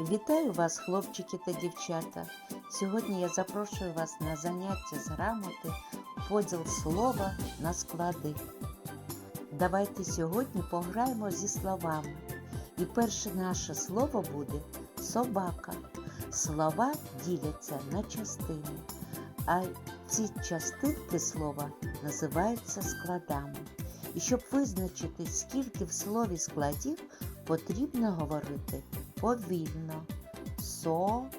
Вітаю вас, хлопчики та дівчата. Сьогодні я запрошую вас на заняття з грамоти поділ слова на склади. Давайте сьогодні пограємо зі словами. І перше наше слово буде собака. Слова діляться на частини, а ці частинки слова називаються складами. І щоб визначити, скільки в слові складів, потрібно говорити повільно. Со-ба-ка.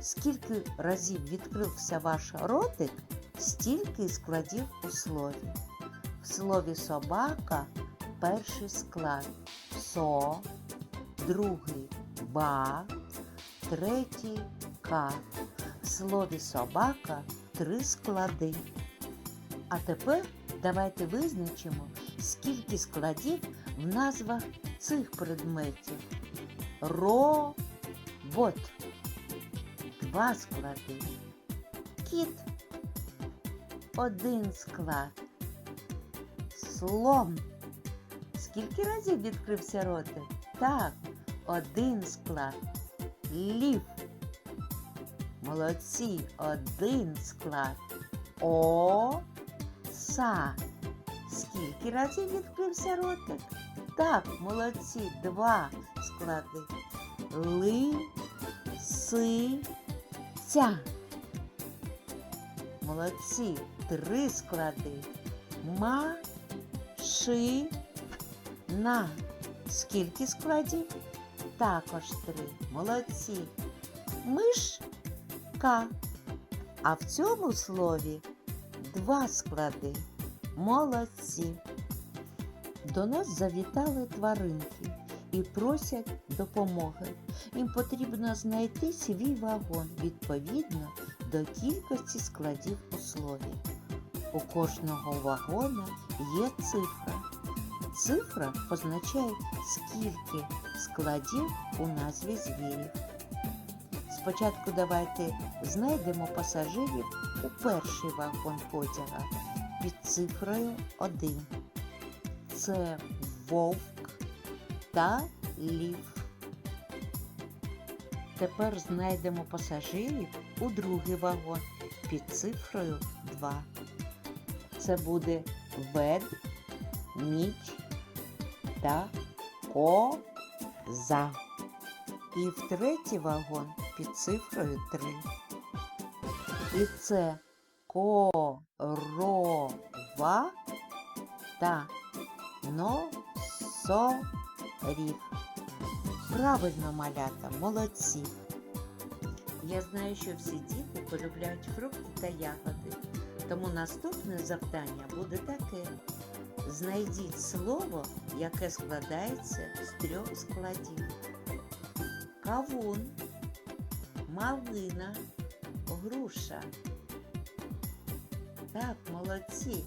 Скільки разів відкрився ваш ротик, стільки складів у слові. В слові собака перший склад со, другий ба, третій ка. В слові собака три склади. А тепер давайте визначимо, скільки складів в назвах цих предметів. Робот. Два склади. Кіт. Один склад. Слон. Скільки разів відкрився ротик? Так, один склад. Лів. Молодці, один склад. Оса. Скільки разів відкрився ротик? Так, молодці, два склади. Ли, си, ця. Молодці, три склади. Ма, ши, на. Скільки складів? Також три. Молодці. Мишка. А в цьому слові два склади. Молодці. До нас завітали тваринки і просять допомоги. Їм потрібно знайти свій вагон відповідно до кількості складів у слові. У кожного вагона є цифра. Цифра позначає, скільки складів у назві звірів. Спочатку давайте знайдемо пасажирів у перший вагон потяга під цифрою 1. Це вовк та лів. Тепер знайдемо пасажирів у другий вагон під цифрою 2. Це буде вед, ніч та коза. І в третій вагон під цифрою 3. І це корова та носоріг. Правильно, малята, молодці. Я знаю, що всі діти полюбляють фрукти та ягоди. Тому наступне завдання буде таке. Знайдіть слово, яке складається з трьох складів. Кавун, малина, груша. Так, молодці.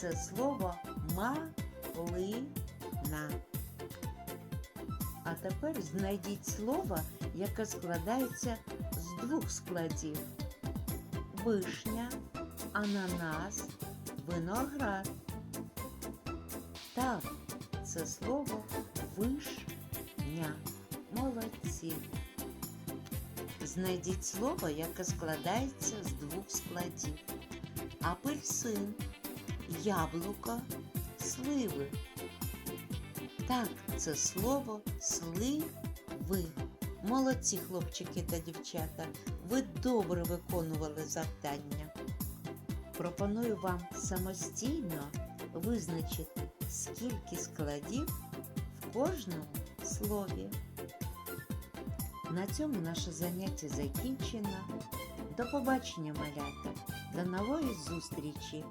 Це слово малина. А тепер знайдіть слово, яке складається з двох складів. Вишня, ананас, виноград. Так, це слово вишня. Молодці. Знайдіть слово, яке складається з двох складів. Апельсин, яблуко, сливи. Так, це слово сливи. Молодці хлопчики та дівчата. Ви добре виконували завдання. Пропоную вам самостійно визначити, скільки складів в кожному слові. На цьому наше заняття закінчено. До побачення, малята. До нової зустрічі!